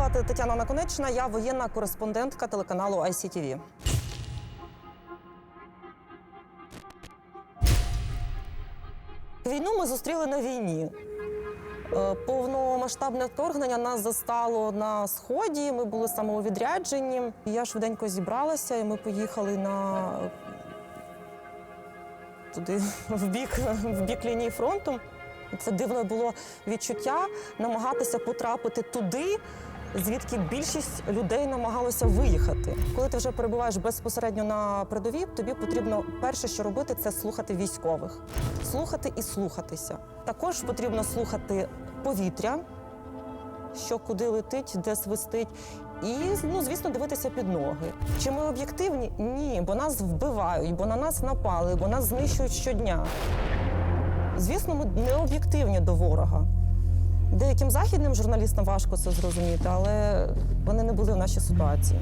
звати Тетяна Наконечна, я воєнна кореспондентка телеканалу ICTV. Війну ми зустріли на війні. Е, Повномасштабне вторгнення нас застало на сході. Ми були самовідряджені. Я швиденько зібралася, і ми поїхали на туди в бік, в бік лінії фронту. Це дивне було відчуття намагатися потрапити туди, звідки більшість людей намагалося виїхати. Коли ти вже перебуваєш безпосередньо на передовій, тобі потрібно перше, що робити, це слухати військових, слухати і слухатися. Також потрібно слухати повітря, що куди летить, де свистить. І ну, звісно, дивитися під ноги. Чи ми об'єктивні? Ні, бо нас вбивають, бо на нас напали, бо нас знищують щодня. Звісно, ми не об'єктивні до ворога. Деяким західним журналістам важко це зрозуміти, але вони не були в нашій ситуації.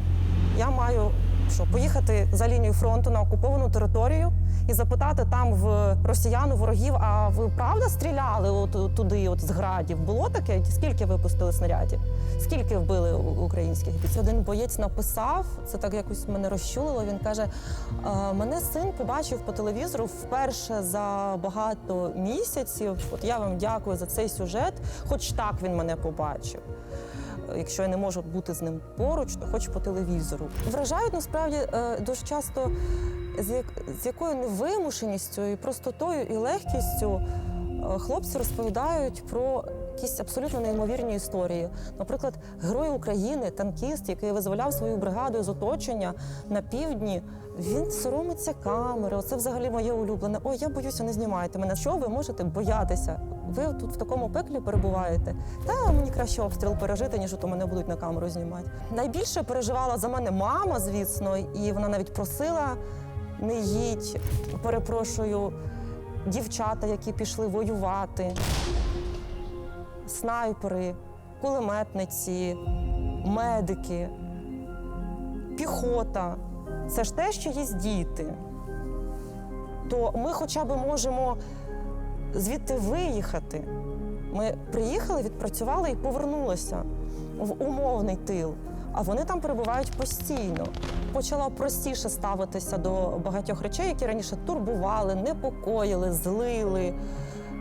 Я маю що поїхати за лінію фронту на окуповану територію і запитати там в росіян, у ворогів, а ви правда стріляли от туди, от з градів? Було таке? Скільки випустили снарядів? Скільки вбили українських бійців? Один боєць написав, це так якось мене розчулило. Він каже: «Е, мене син побачив по телевізору вперше за багато місяців. От я вам дякую за цей сюжет, хоч так він мене побачив. Якщо я не можу бути з ним поруч, то хоч по телевізору. Вражають насправді е, дуже часто з, як, з якою невимушеністю і простотою і легкістю е, хлопці розповідають про якісь абсолютно неймовірні історії. Наприклад, герой України, танкіст, який визволяв свою бригаду з оточення на півдні. Він соромиться камери. Оце взагалі моє улюблене. Ой, я боюся, не знімайте мене. Що ви можете боятися? Ви тут в такому пеклі перебуваєте. Та мені краще обстріл пережити, ніж то мене будуть на камеру знімати. Найбільше переживала за мене мама, звісно, і вона навіть просила не їдь. Перепрошую, дівчата, які пішли воювати, снайпери, кулеметниці, медики, піхота. Це ж те, що є діти. То ми хоча б можемо звідти виїхати. Ми приїхали, відпрацювали і повернулися в умовний тил. А вони там перебувають постійно. Почала простіше ставитися до багатьох речей, які раніше турбували, непокоїли, злили,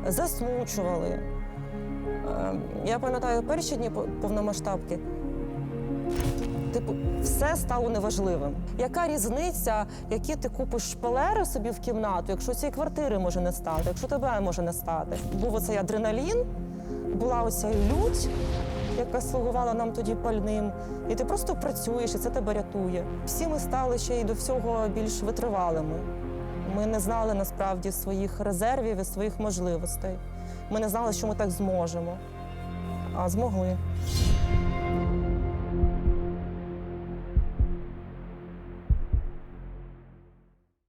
засмучували. Е, Я пам'ятаю перші дні по- повномасштабки. Типу, все стало неважливим. Яка різниця, які ти купиш шпалери собі в кімнату, якщо цієї квартири може не стати, якщо тебе може не стати? Був оцей адреналін, була оця лють, яка слугувала нам тоді пальним. І ти просто працюєш, і це тебе рятує. Всі ми стали ще й до всього більш витривалими. Ми не знали насправді своїх резервів і своїх можливостей. Ми не знали, що ми так зможемо, а змогли.